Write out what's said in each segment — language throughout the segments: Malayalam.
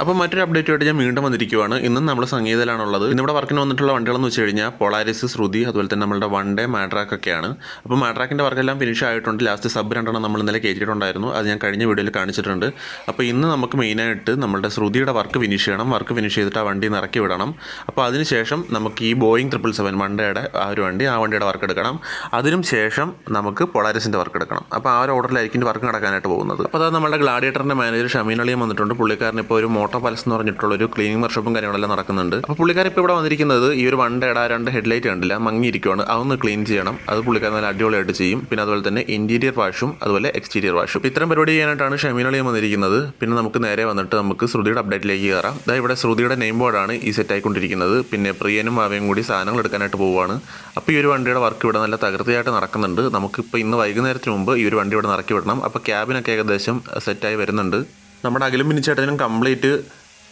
അപ്പോൾ മറ്റൊരു അപ്ഡേറ്റ് ആയിട്ട് ഞാൻ വീണ്ടും വന്നിരിക്കുവാണ്. ഇന്നും നമ്മൾ സംഗീതയിലാണുള്ളത് ഇന്നിവിടെ വർക്കിന് വന്നിട്ടുള്ള വണ്ടികളെന്ന് വെച്ച് കഴിഞ്ഞാൽ പോളാരിസ് ശ്രുതി അതുപോലെ തന്നെ നമ്മുടെ വൺ ഡേ മാഡ്രാക്ക് ഒക്കെയാണ്. അപ്പോൾ മാഡ്രാക്കിന്റെ വർക്കെല്ലാം ഫിനിഷ് ആയിട്ടുണ്ട്. ലാസ്റ്റ് സബ് രണ്ടെണ്ണം നമ്മൾ ഇന്നലെ കയറ്റിയിട്ടുണ്ടായിരുന്നു അത് ഞാൻ കഴിഞ്ഞ വീഡിയോയിൽ കാണിച്ചിട്ടുണ്ട്. അപ്പോൾ ഇന്ന് നമുക്ക് മെയിനായിട്ട് നമ്മുടെ ശ്രുതിയുടെ വർക്ക് ഫിനിഷ് ചെയ്യണം. വർക്ക് ഫിനിഷ് ചെയ്തിട്ട് ആ വണ്ടി നിറക്കി വിടണം. അപ്പോൾ അതിനുശേഷം നമുക്ക് ഈ ബോയിങ് ട്രിപ്പിൾ സെവൻ വണ്ടയുടെ ആ ഒരു വണ്ടി ആ വണ്ടിയുടെ വർക്ക് എടുക്കണം. അതിനും ശേഷം നമുക്ക് പൊളാരിസിന്റെ വർക്ക് എടുക്കണം. അപ്പോൾ ആ ഒരു ഓർഡറിലായിരിക്കും വർക്ക് നടക്കാനായിട്ട് പോകുന്നത്. അപ്പോൾ അത് നമ്മുടെ ഗ്ലാഡിയേറ്ററിന്റെ മാനേജർ ഷമീൻ അളിയും വന്നിട്ടുണ്ട്. പുള്ളിക്കാരൻ ഇപ്പോൾ ഒരു മോട്ടോ പാലസ് എന്ന് പറഞ്ഞിട്ടുള്ള ഒരു ക്ലീനിങ് വർഷപ്പും കാര്യങ്ങളെല്ലാം നടക്കുന്നുണ്ട്. അപ്പോൾ പുള്ളിക്കാരൻ ഇപ്പോൾ ഇവിടെ വന്നിരിക്കുന്നത് ഈ ഒരു വണ്ടയുടെ രണ്ട് ഹെഡ്ലൈറ്റ് കണ്ടില്ല മങ്ങിയിരിക്കുവാണ്. അതൊന്ന് ക്ലീൻ ചെയ്യണം. അത് പുള്ളിക്കാരൻ നല്ല അടിപൊളിയായിട്ട് ചെയ്യും. പിന്നെ അതുപോലെ തന്നെ ഇന്റീരിയർ വാഷും അതുപോലെ എക്സ്റ്റീരിയർ വാഷും ഇത്തരം പരിപാടി ചെയ്യാനായിട്ടാണ് ഷമീൻ അളിയും വന്നിരിക്കുന്നത്. പിന്നെ നമുക്ക് നേരെ വന്നിട്ട് നമുക്ക് ശ്രുതിയുടെ അപ്ഡേറ്റിലേക്ക് കയറാം. ഇതാ ഇവിടെ ശ്രുതിയുടെ നെയിം ബോർഡാണ് ഈ സെറ്റ് ആയിക്കൊണ്ടിരിക്കുന്നത്. പിന്നെ പ്രിയനും ഭാവിയും കൂടി സാധനങ്ങൾ എടുക്കാനായിട്ട് പോവുകയാണ്. അപ്പോൾ ഈ ഒരു വണ്ടിയുടെ വർക്ക് ഇവിടെ നല്ല തകൃതിയായിട്ട് നടക്കുന്നുണ്ട്. നമുക്കിപ്പോൾ ഇന്ന് വൈകുന്നേരത്തിന് മുമ്പ് ഈ ഒരു വണ്ടി ഇവിടെ നിറക്കി വിടണം. അപ്പോൾ ക്യാബിനൊക്കെ ഏകദേശം സെറ്റായി വരുന്നുണ്ട്. നമ്മുടെ അഖിലും പിന്നിച്ചേട്ടനും കംപ്ലീറ്റ്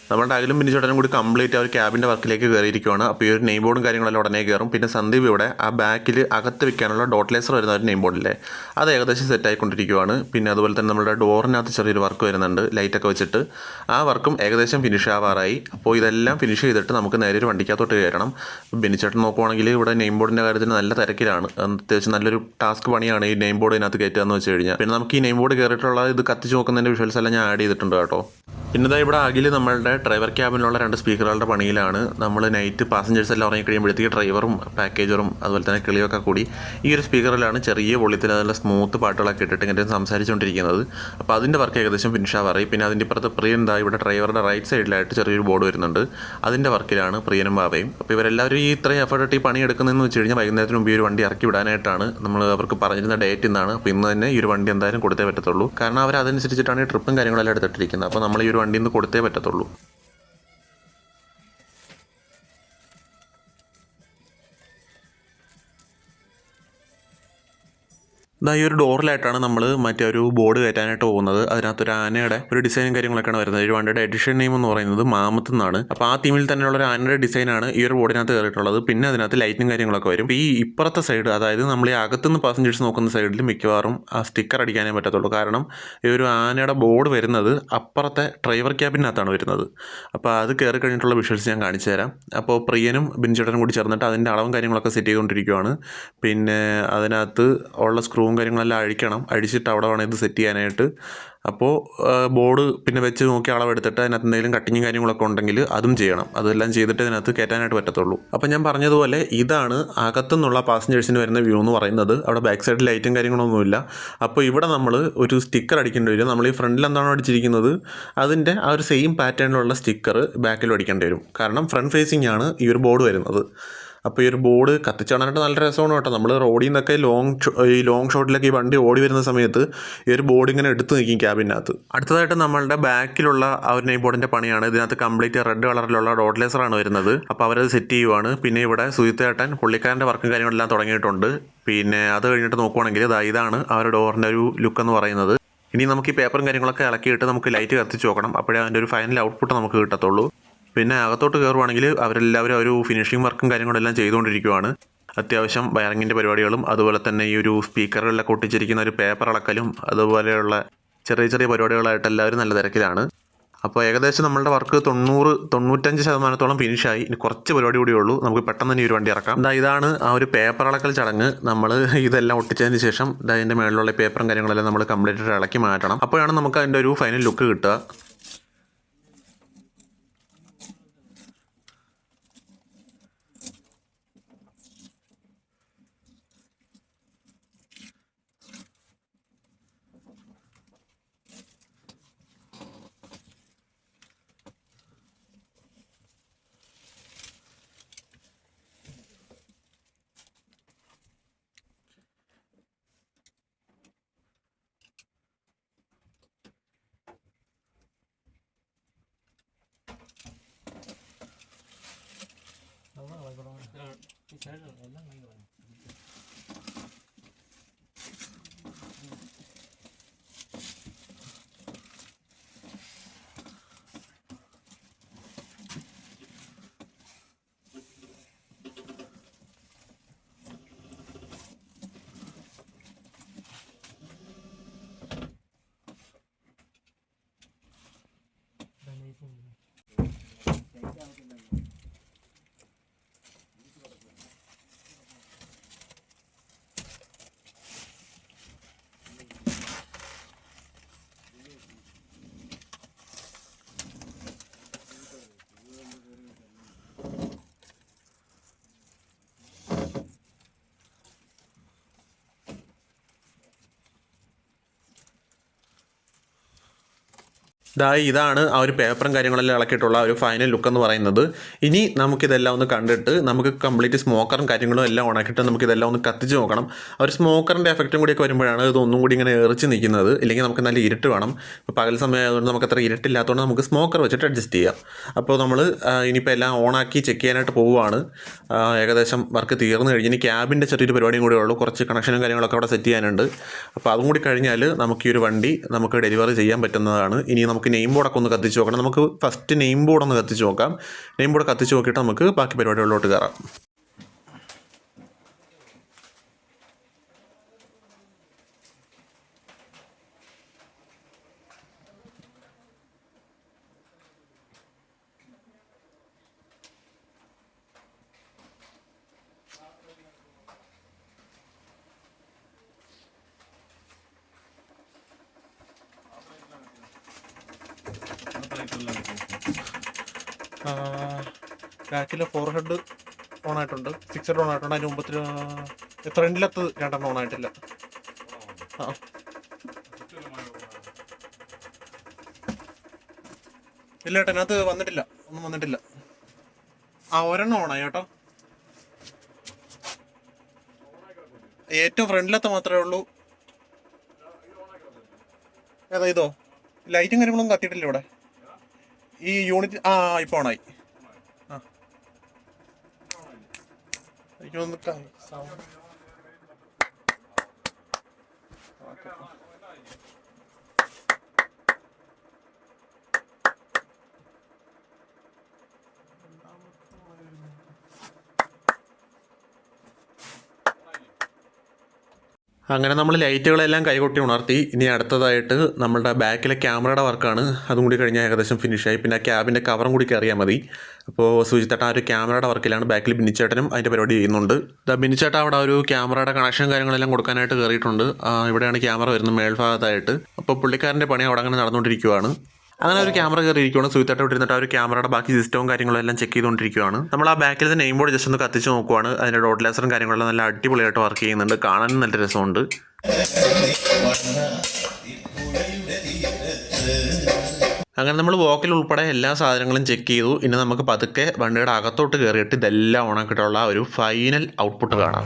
നമ്മുടെ അകലും പിന്നിച്ചോട്ടനും കൂടി കംപ്ലീറ്റ് ആ ഒരു ക്യാബിന്റെ വർക്കിലേക്ക് കയറിയിരിക്കുകയാണ് അപ്പോൾ ഈ ഒരു നെയിം ബോർഡും കാര്യങ്ങളെല്ലാം ഉടനെ കയറും. പിന്നെ സന്ദീപ് ഇവിടെ ആ ബാക്കിൽ അകത്ത് വെക്കാനുള്ള ഡോട്ട് ലേസർ വരുന്ന ഒരു നെയിം ബോർഡില്ലേ അത് ഏകദേശം സെറ്റായിക്കൊണ്ടിരിക്കുകയാണ് പിന്നെ അതുപോലെ തന്നെ നമ്മുടെ ഡോറിനകത്ത് ചെറിയൊരു വർക്ക് വരുന്നുണ്ട് ലൈറ്റൊക്കെ വെച്ചിട്ട്. ആ വർക്കും ഏകദേശം ഫിനിഷ് ആവാറായി. അപ്പോൾ ഇതെല്ലാം ഫിനിഷ് ചെയ്തിട്ട് നമുക്ക് നേരെ ഒരു വണ്ടിക്കകത്തോട്ട് കയറണം. ബിനിച്ചേട്ടൻ നോക്കുവാണെങ്കിൽ ഇവിടെ നെയിം ബോർഡിന്റെ കാര്യത്തിൽ നല്ല തിരക്കിലാണ്. അത്യാവശ്യം നല്ലൊരു ടാസ്ക് പണിയാണ് ഈ നെയിം ബോർഡ് ഇതിനകത്ത് കയറ്റുക എന്ന് വെച്ച് കഴിഞ്ഞാൽ. പിന്നെ നമുക്ക് ഈ നെയിം ബോർഡ് കയറിയിട്ടുള്ള ഇത് കത്തിച്ച് നോക്കുന്നതിന്റെ വിഷ്വൽസ് എല്ലാം ഞാൻ ആഡ് ചെയ്തിട്ടുണ്ട് കേട്ടോ. പിന്നെ ഇതാ ഇവിടെ അഖിൽ നമ്മളുടെ ഡ്രൈവർ ക്യാബിനുള്ള രണ്ട് സ്പീക്കറുകളുടെ പണിയിലാണ്. നമ്മൾ നൈറ്റ് പാസഞ്ചേഴ്സ് എല്ലാം ഇറങ്ങി കഴിയുമ്പോഴത്തേക്ക് ഡ്രൈവറും പാക്കേജറും അതുപോലെ തന്നെ കിളിയൊക്കെ കൂടി ഈ ഒരു സ്പീക്കറിലാണ് ചെറിയ പൊള്ളിത്തിൽ നല്ല സ്മൂത്ത് പാട്ടുകളൊക്കെ ഇട്ടിട്ട് ഇങ്ങനെ സംസാരിച്ചുകൊണ്ടിരിക്കുന്നത്. അപ്പോൾ അതിന്റെ വർക്ക് ഏകദേശം ഫിനിഷ് ആവാറായി. പിന്നെ അതിന്റെ ഇപ്പുറത്ത് പ്രിയൻ എന്താ ഇവിടെ ഡ്രൈവറുടെ റൈറ്റ് സൈഡിലായിട്ട് ചെറിയൊരു ബോർഡ് വരുന്നുണ്ട്. അതിന്റെ വർക്കിലാണ് പ്രിയനും ബാബയും. അപ്പോൾ ഇവരെല്ലാവരും ഈ ഇത്രയും എഫേർട്ട് ഈ പണി എടുക്കുന്നതെന്ന് വെച്ച് കഴിഞ്ഞാൽ വൈകുന്നേരത്തിന് മുമ്പ് ഈ ഒരു വണ്ടി ഇറക്കി വിടാനായിട്ടാണ് നമ്മൾ അവർക്ക് പറഞ്ഞിരുന്ന ഡേറ്റ് ഇന്നാണ്. അപ്പോൾ ഇന്ന് തന്നെ ഈ ഒരു വണ്ടി എന്തായാലും കൊടുത്തേ പറ്റത്തുള്ളൂ. കാരണം അവർ അതനുസരിച്ചിട്ടാണ് ഈ ട്രിപ്പും കാര്യങ്ങളെല്ലാം എടുത്തിട്ടിരിക്കുന്നത്. അപ്പോൾ നമ്മൾ ഈ ഒരു വണ്ടിയിൽ നിന്ന് കൊടുത്തേ പറ്റത്തുള്ളൂ. ഇതാ ഈ ഒരു ഡോറിലായിട്ടാണ് നമ്മൾ മറ്റേ ഒരു ബോർഡ് കയറ്റാനായിട്ട് പോകുന്നത്. അതിനകത്ത് ഒരു ആനയുടെ ഒരു ഡിസൈനും കാര്യങ്ങളൊക്കെയാണ് വരുന്നത്. ഒരു വണ്ടിയുടെ എഡിഷൻ നെയിം എന്ന് പറയുന്നത് മാമത്ത് എന്നാണ്. അപ്പോൾ ആ തീമിൽ തന്നെയുള്ള ഒരു ആനയുടെ ഡിസൈനാണ് ഈ ഒരു ബോർഡിനകത്ത് കയറിയിട്ടുള്ളത്. പിന്നെ അതിനകത്ത് ലൈറ്റും കാര്യങ്ങളൊക്കെ വരും. ഈ ഇപ്പുറത്തെ സൈഡ് അതായത് നമ്മൾ ഈ അകത്തുനിന്ന് പാസഞ്ചേഴ്സ് നോക്കുന്ന സൈഡിൽ മിക്കവാറും ആ സ്റ്റിക്കർ അടിക്കാനേ പറ്റത്തുള്ളൂ. കാരണം ഈ ഒരു ആനയുടെ ബോർഡ് വരുന്നത് അപ്പുറത്തെ ഡ്രൈവർ ക്യാബിനകത്താണ് വരുന്നത്. അപ്പോൾ അത് കയറി കഴിഞ്ഞിട്ടുള്ള വിഷ്വൽസ് ഞാൻ കാണിച്ചു തരാം. അപ്പോൾ പ്രിയനും ബിൻചേട്ടനും കൂടി ചേർന്നിട്ട് അതിന്റെ അളവും കാര്യങ്ങളൊക്കെ സെറ്റ് ചെയ്തുകൊണ്ടിരിക്കുകയാണ് പിന്നെ അതിനകത്ത് ഉള്ള സ്ക്രൂവും കാര്യങ്ങളെല്ലാം അഴിക്കണം. അഴിച്ചിട്ട് അവിടെ വേണം ഇത് സെറ്റ് ചെയ്യാനായിട്ട്. അപ്പോൾ ബോർഡ് പിന്നെ വെച്ച് നോക്കി അളവെടുത്തിട്ട് അതിനകത്ത് എന്തെങ്കിലും കട്ടിങ്ങും കാര്യങ്ങളൊക്കെ ഉണ്ടെങ്കിൽ അതും ചെയ്യണം. അതെല്ലാം ചെയ്തിട്ട് ഇതിനകത്ത് കയറ്റാനായിട്ട് പറ്റത്തുള്ളൂ. അപ്പോൾ ഞാൻ പറഞ്ഞതുപോലെ ഇതാണ് അകത്തുനിന്നുള്ള പാസഞ്ചേഴ്സിന് വരുന്ന വ്യൂ എന്ന് പറയുന്നത്. അവിടെ ബാക്ക് സൈഡിൽ ലൈറ്റും കാര്യങ്ങളൊന്നുമില്ല അപ്പോൾ ഇവിടെ നമ്മൾ ഒരു സ്റ്റിക്കർ അടിക്കേണ്ടി വരും. നമ്മൾ ഈ ഫ്രണ്ടിൽ എന്താണോ അടിച്ചിരിക്കുന്നത് അതിന്റെ ആ ഒരു സെയിം പാറ്റേണിലുള്ള സ്റ്റിക്കർ ബാക്കിലും അടിക്കേണ്ടി വരും. കാരണം ഫ്രണ്ട് ഫേസിംഗ് ആണ് ഈ ഒരു ബോർഡ് വരുന്നത്. അപ്പോൾ ഈ ഒരു ബോർഡ് കത്തിച്ചാണായിട്ട് നല്ല രസമാണ് കേട്ടോ. നമ്മൾ റോഡിൽ നിന്നൊക്കെ ലോങ് ഈ ലോങ് ഷോട്ടിലൊക്കെ ഈ വണ്ടി ഓടി വരുന്ന സമയത്ത് ഈ ഒരു ബോർഡ് ഇങ്ങനെ എടുത്ത് നിൽക്കും ക്യാബിനകത്ത്. അടുത്തതായിട്ട് നമ്മളുടെ ബാക്കിലുള്ള ആ ഒരു നെയ് ബോർഡിന്റെ പണിയാണ്. ഇതിനകത്ത് കംപ്ലീറ്റ് റെഡ് കളറിലുള്ള ഡോട്ട് ലേസറാണ് വരുന്നത്. അപ്പോൾ അവരത് സെറ്റ് ചെയ്യുവാണ്. പിന്നെ ഇവിടെ സുജിത്തേട്ടൻ പുള്ളിക്കാരന്റെ വർക്കും കാര്യങ്ങളെല്ലാം തുടങ്ങിയിട്ടുണ്ട്. പിന്നെ അത് കഴിഞ്ഞിട്ട് നോക്കുവാണെങ്കിൽ ഇതാ ഇതാണ് ആ ഒരു ഡോറിന്റെ ഒരു ലുക്ക് എന്ന് പറയുന്നത്. ഇനി നമുക്ക് ഈ പേപ്പറും കാര്യങ്ങളൊക്കെ ഇളക്കിയിട്ട് നമുക്ക് ലൈറ്റ് കത്തിച്ച് നോക്കണം. അപ്പോഴേ അതിന്റെ ഒരു ഫൈനൽ ഔട്ട്പുട്ട് നമുക്ക് കിട്ടത്തുള്ളൂ. പിന്നെ അകത്തോട്ട് കയറുവാണെങ്കിൽ അവരെല്ലാവരും ഒരു ഫിനിഷിംഗ് വർക്കും കാര്യങ്ങളെല്ലാം ചെയ്തുകൊണ്ടിരിക്കുവാണ്. അത്യാവശ്യം വയറിങ്ങിന്റെ പരിപാടികളും അതുപോലെ തന്നെ ഈ ഒരു സ്പീക്കറുകളിലൊക്കെ ഒട്ടിച്ചിരിക്കുന്ന ഒരു പേപ്പർ അളക്കലും അതുപോലെയുള്ള ചെറിയ ചെറിയ പരിപാടികളായിട്ട് എല്ലാവരും നല്ല തിരക്കിലാണ്. അപ്പോൾ ഏകദേശം നമ്മളുടെ വർക്ക് തൊണ്ണൂറ് തൊണ്ണൂറ്റഞ്ച് ശതമാനത്തോളം ഫിനിഷായി ഇനി കുറച്ച് പരിപാടി കൂടിയേ ഉള്ളൂ. നമുക്ക് പെട്ടെന്ന് തന്നെ ഒരു വണ്ടി ഇറക്കാം. ഇതാ ഇതാണ് ആ ഒരു പേപ്പർ അളക്കൽ ചടങ്ങ്. നമ്മൾ ഇതെല്ലാം ഒട്ടിച്ചതിന് ശേഷം ഇതിന്റെ മേളിലുള്ള പേപ്പറും കാര്യങ്ങളെല്ലാം നമ്മൾ കംപ്ലീറ്റ് ഇളക്കി മാറ്റണം. അപ്പോഴാണ് നമുക്ക് അതിന്റെ ഒരു ഫൈനൽ ലുക്ക് കിട്ടുക. por lo mejor. ഇതാ ഇതാണ് ആ ഒരു പേപ്പറും കാര്യങ്ങളെല്ലാം ഇളക്കിയിട്ടുള്ള ഒരു ഫൈനൽ ലുക്ക് എന്ന് പറയുന്നത്. ഇനി നമുക്കിതെല്ലാം ഒന്ന് കണ്ടിട്ട് നമുക്ക് കംപ്ലീറ്റ് സ്മോക്കറും കാര്യങ്ങളും എല്ലാം ഉണക്കിയിട്ട് നമുക്കിതെല്ലാം ഒന്ന് കത്തിച്ച് നോക്കണം. ആ ഒരു സ്മോക്കറിന്റെ എഫക്റ്റും കൂടിയൊക്കെ വരുമ്പോഴാണ് ഇത് ഒന്നും കൂടി ഇങ്ങനെ എറിച്ച് നിൽക്കുന്നത്. ഇല്ലെങ്കിൽ നമുക്ക് നല്ല ഇരുട്ട് വേണം. പകൽ സമയം ആയതുകൊണ്ട് നമുക്ക് അത്ര ഇരുട്ടില്ലാത്തതുകൊണ്ട് നമുക്ക് സ്മോക്കർ വെച്ചിട്ട് അഡ്ജസ്റ്റ് ചെയ്യാം. അപ്പോൾ നമ്മൾ ഇനിയിപ്പോൾ എല്ലാം ഓണാക്കി ചെക്ക് ചെയ്യാനായിട്ട് പോവുകയാണ്. ഏകദേശം വർക്ക് തീർന്നു കഴിഞ്ഞ്. ഇനി ക്യാബിന്റെ ചെറിയൊരു പരിപാടിയും കൂടെ ഉള്ളൂ. കുറച്ച് കണക്ഷനും കാര്യങ്ങളൊക്കെ അവിടെ സെറ്റ് ചെയ്യാനുണ്ട്. അപ്പോൾ അതും കൂടി കഴിഞ്ഞാൽ നമുക്ക് ഈ ഒരു വണ്ടി നമുക്ക് ഡെലിവറി ചെയ്യാൻ പറ്റുന്നതാണ്. ഇനി നമുക്ക് നെയിം ബോർഡൊക്കെ ഒന്ന് കത്തിച്ച് നോക്കണം. നമുക്ക് ഫസ്റ്റ് നെയിം ബോർഡ് ഒന്ന് കത്തിച്ച് നോക്കാം. നെയിം ബോർഡ് കത്തിച്ച് നോക്കിയിട്ട് നമുക്ക് ബാക്കി പരിപാടികളിലോട്ട് കയറാം. ബാക്കിലെ ഫോർ ഹെഡ് ഓൺ ആയിട്ടുണ്ട്. സിക്സ് ഹെഡ് ഓൺ ആയിട്ടുണ്ട്. അതിന് മുമ്പത്തിൽ ഫ്രണ്ടിലത്ത് രണ്ടെണ്ണം ഓൺ ആയിട്ടില്ല. ആ. ഇല്ല ഏട്ടാ അതിനകത്ത് വന്നിട്ടില്ല. ഒന്നും വന്നിട്ടില്ല. ആ ഒരെണ്ണം ഓണായി ഏട്ടോ ഏറ്റവും ഫ്രണ്ടിലത്തെ മാത്രമേ ഉള്ളൂ. ഏതാ ഇതോ? ലൈറ്റും കാര്യങ്ങളൊന്നും കത്തിയിട്ടില്ല ഇവിടെ. ഈ യൂണിറ്റ് ആ ഇപ്പൊ ഓണായി ആ എനിക്ക് തോന്നുന്നു ക- sound- ഓക്കേ. അങ്ങനെ നമ്മൾ ലൈറ്റുകളെല്ലാം കൈകൊട്ടി ഉണർത്തി. ഇനി അടുത്തതായിട്ട് നമ്മളുടെ ബാക്കിലെ ക്യാമറയുടെ വർക്കാണ്. അതും കൂടി കഴിഞ്ഞാൽ ഏകദേശം ഫിനിഷായി പിന്നെ ആ ക്യാബിന്റെ കവറും കൂടി കയറിയാൽ മതി. അപ്പോൾ സുജിത്തേട്ട ആ ഒരു ക്യാമറയുടെ വർക്കിലാണ് ബാക്കിൽ ബിനിച്ചേട്ടനും അതിന്റെ പരിപാടി ചെയ്യുന്നുണ്ട്. ദാ ബിനിച്ചേട്ട അവിടെ ഒരു ക്യാമറയുടെ കണക്ഷൻ കാര്യങ്ങളെല്ലാം കൊടുക്കാനായിട്ട് കയറിയിട്ടുണ്ട്. ഇവിടെയാണ് ക്യാമറ വരുന്നത് മേൽഭാഗത്തായിട്ട്. അപ്പോൾ പുള്ളിക്കാരന്റെ പണി അവിടെ അങ്ങനെ നടന്നുകൊണ്ടിരിക്കുവാണ്. അങ്ങനെ ഒരു ക്യാമറ കയറിയിരിക്കുകയാണ് സുഹൃത്തായിട്ട് വിട്ടിരുന്നിട്ട് ആ ഒരു ക്യാമറയുടെ ബാക്കി സിസ്റ്റവും കാര്യങ്ങളും എല്ലാം ചെക്ക് ചെയ്തുകൊണ്ടിരിക്കുകയാണ് നമ്മൾ ആ ബാക്കിൽ നെയിം ബോർഡ് ജസ്റ്റ് ഒന്ന് കത്തിച്ച് നോക്കുവാണ്. അതിന്റെ ഡോട്ട് ലാസറും കാര്യങ്ങളെല്ലാം നല്ല അടിപൊളിയായിട്ട് വർക്ക് ചെയ്യുന്നുണ്ട്. കാണാനും നല്ല രസമുണ്ട്. അങ്ങനെ നമ്മൾ വോക്കിൽ ഉൾപ്പെടെ എല്ലാ സാധനങ്ങളും ചെക്ക് ചെയ്തു. ഇനി നമുക്ക് പതുക്കെ വണ്ടിയുടെ അകത്തോട്ട് കയറിയിട്ട് ഇതെല്ലാം ഓണാക്കിയിട്ടുള്ള ഒരു ഫൈനൽ ഔട്ട്പുട്ട് കാണാം.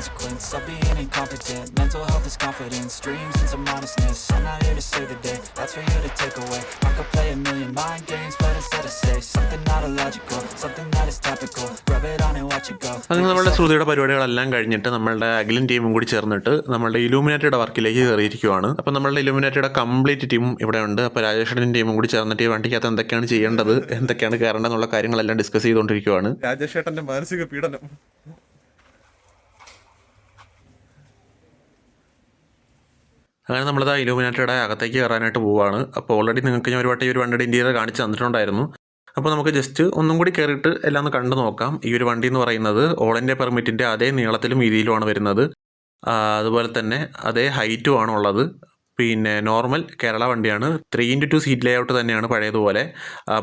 consequence of being incompetent Mental health is confidence, dreams into modestness I'm not here to save the day, that's for you to take away I could play a million mind games, but instead I say Something not illogical, something that is topical Rub it on and watch it go അങ്ങനെ നമ്മളുടെ ശ്രുതിയുടെ പരിപാടികളെല്ലാം കഴിഞ്ഞിട്ട് നമ്മളുടെ അഖിലും ടീമും കൂടി ചേർന്നിട്ട് നമ്മളുടെ ഇലൂമിനാറ്റിയുടെ വർക്കിലേക്ക് കയറിയിരിക്കുവാണ് അപ്പം നമ്മളുടെ ഇലുമിനേറ്റഡ് കംപ്ലീറ്റ് ടീം ഇവിടെ ഉണ്ട് അപ്പോൾ രാജേഷനും ടീമും കൂടി ചേർന്നിട്ട് ഈ വണ്ടിക്കകത്ത് എന്തൊക്കെയാണ് ചെയ്യേണ്ടത് എന്തൊക്കെയാണ് കയറേണ്ടതെന്നുള്ള കാര്യങ്ങളെല്ലാം ഡിസ്കസ് ചെയ്തുകൊണ്ടിരിക്കുവാണ് രാജേഷേട്ടന്റെ മാനസിക പീഡനം അങ്ങനെ നമ്മളിത് ഇലുമിനാറ്റയുടെ അകത്തേക്ക് കയറാനായിട്ട് പോവുകയാണ് അപ്പോൾ ഓൾറെഡി നിങ്ങൾക്ക് ഞാൻ ഒരു വട്ടം ഈ ഒരു വണ്ടിയുടെ ഇന്റീരിയർ കാണിച്ച് തന്നിട്ടുണ്ടായിരുന്നു. അപ്പോൾ നമുക്ക് ജസ്റ്റ് ഒന്നും കൂടി കയറിയിട്ട് എല്ലാം ഒന്ന് കണ്ടു നോക്കാം. ഈ ഒരു വണ്ടി എന്ന് പറയുന്നത് ഓൾ ഇന്ത്യ പെർമിറ്റിന്റെ അതേ നീളത്തിലും വീതിയിലുമാണ് വരുന്നത്. അതുപോലെ തന്നെ അതേ ഹൈറ്റും ആണ് ഉള്ളത് പിന്നെ നോർമൽ കേരള വണ്ടിയാണ്. Three into two seat layout തന്നെയാണ് പഴയതുപോലെ.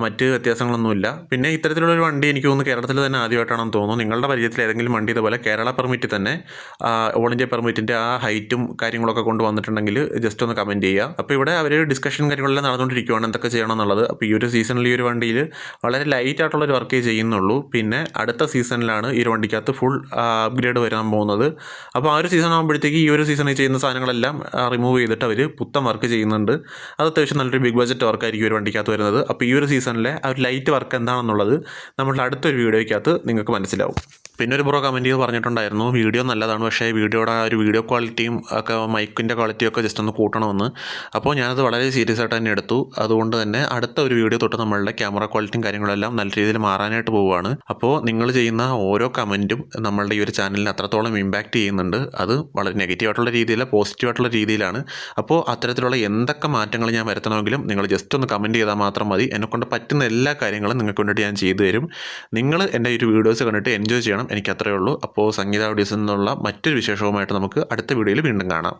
മറ്റ് വ്യത്യാസങ്ങളൊന്നുമില്ല. പിന്നെ ഇത്തരത്തിലുള്ള ഒരു വണ്ടി എനിക്ക് തോന്നുന്നു കേരളത്തിൽ തന്നെ ആദ്യമായിട്ടാണെന്ന് തോന്നുന്നു. നിങ്ങളുടെ പരിചയത്തിൽ ഏതെങ്കിലും വണ്ടി ഇതുപോലെ കേരള പെർമിറ്റ് തന്നെ ഓൾ ഇന്ത്യ പെർമിറ്റിന്റെ ആ ഹൈറ്റും കാര്യങ്ങളൊക്കെ കൊണ്ടുവന്നിട്ടുണ്ടെങ്കിൽ ജസ്റ്റ് ഒന്ന് കമന്റ് ചെയ്യുക. അപ്പോൾ ഇവിടെ അവർ ഡിസ്കഷൻ കാര്യങ്ങളെല്ലാം നടന്നുകൊണ്ടിരിക്കുകയാണ് എന്തൊക്കെ ചെയ്യണം എന്നുള്ളത് അപ്പോൾ ഈ ഒരു സീസണിൽ ഈ ഒരു വണ്ടിയിൽ വളരെ ലൈറ്റ് ആയിട്ടുള്ള ഒരു വർക്കേ ചെയ്യുന്നുള്ളൂ. പിന്നെ അടുത്ത സീസണിലാണ് ഈ ഒരു വണ്ടിക്കകത്ത് ഫുൾ അപ്ഗ്രേഡ് വരാൻ പോകുന്നത്. അപ്പോൾ ആ ഒരു സീസൺ ആകുമ്പോഴത്തേക്ക് ഈ ഒരു സീസണിൽ ചെയ്യുന്ന സാധനങ്ങളെല്ലാം റിമൂവ് ചെയ്തിട്ട് അവർ പുത്തൻ വർക്ക് ചെയ്യുന്നുണ്ട്. അത് അത്യാവശ്യം നല്ലൊരു ബിഗ് ബഡ്ജറ്റ് വർക്കായിരിക്കും ഒരു വണ്ടിക്കകത്ത് വരുന്നത്. അപ്പോൾ ഈ ഒരു സീസണിലെ ആ ഒരു ലൈറ്റ് വർക്ക് എന്താണെന്നുള്ളത് നമ്മളുടെ അടുത്തൊരു വീഡിയോയ്ക്കകത്ത് നിങ്ങൾക്ക് മനസ്സിലാവും. പിന്നെ ഒരു ബ്രോ കമന്റ് പറഞ്ഞിട്ടുണ്ടായിരുന്നു വീഡിയോ നല്ലതാണ് പക്ഷേ വീഡിയോയുടെ ആ ഒരു വീഡിയോ ക്വാളിറ്റിയും ഒക്കെ മൈക്കിന്റെ ക്വാളിറ്റിയും ഒക്കെ ജസ്റ്റ് ഒന്ന് കൂട്ടണമെന്ന്. അപ്പോൾ ഞാനത് വളരെ സീരിയസ് ആയിട്ട് തന്നെ എടുത്തു. അതുകൊണ്ട് തന്നെ അടുത്ത ഒരു വീഡിയോ തൊട്ട് നമ്മളുടെ ക്യാമറ ക്വാളിറ്റിയും കാര്യങ്ങളെല്ലാം നല്ല രീതിയിൽ മാറാനായിട്ട് പോവുകയാണ്. അപ്പോൾ നിങ്ങൾ ചെയ്യുന്ന ഓരോ കമന്റും നമ്മളുടെ ഈ ഒരു ചാനലിന് അത്രത്തോളം ഇമ്പാക്റ്റ് ചെയ്യുന്നുണ്ട്. അത് വളരെ നെഗറ്റീവായിട്ടുള്ള രീതിയിലല്ല പോസിറ്റീവ് ആയിട്ടുള്ള രീതിയിലാണ്. അപ്പോൾ അത്തരത്തിലുള്ള എന്തൊക്കെ മാറ്റങ്ങൾ ഞാൻ വരുത്തണമെങ്കിലും നിങ്ങൾ ജസ്റ്റ് ഒന്ന് കമന്റ് ചെയ്താൽ മാത്രം മതി. എന്നെക്കൊണ്ട് പറ്റുന്ന എല്ലാ കാര്യങ്ങളും നിങ്ങൾക്ക് വേണ്ടിയിട്ട് ഞാൻ ചെയ്തു തരും. നിങ്ങൾ എന്റെ ഈ ഒരു വീഡിയോസ് കണ്ടിട്ട് എൻജോയ് ചെയ്യണം. എനിക്ക് അത്രയേ ഉള്ളൂ. അപ്പോൾ സംഗീത ഓഡിയോസിൽ നിന്നുള്ള മറ്റൊരു വിശേഷവുമായിട്ട് നമുക്ക് അടുത്ത വീഡിയോയിൽ വീണ്ടും കാണാം.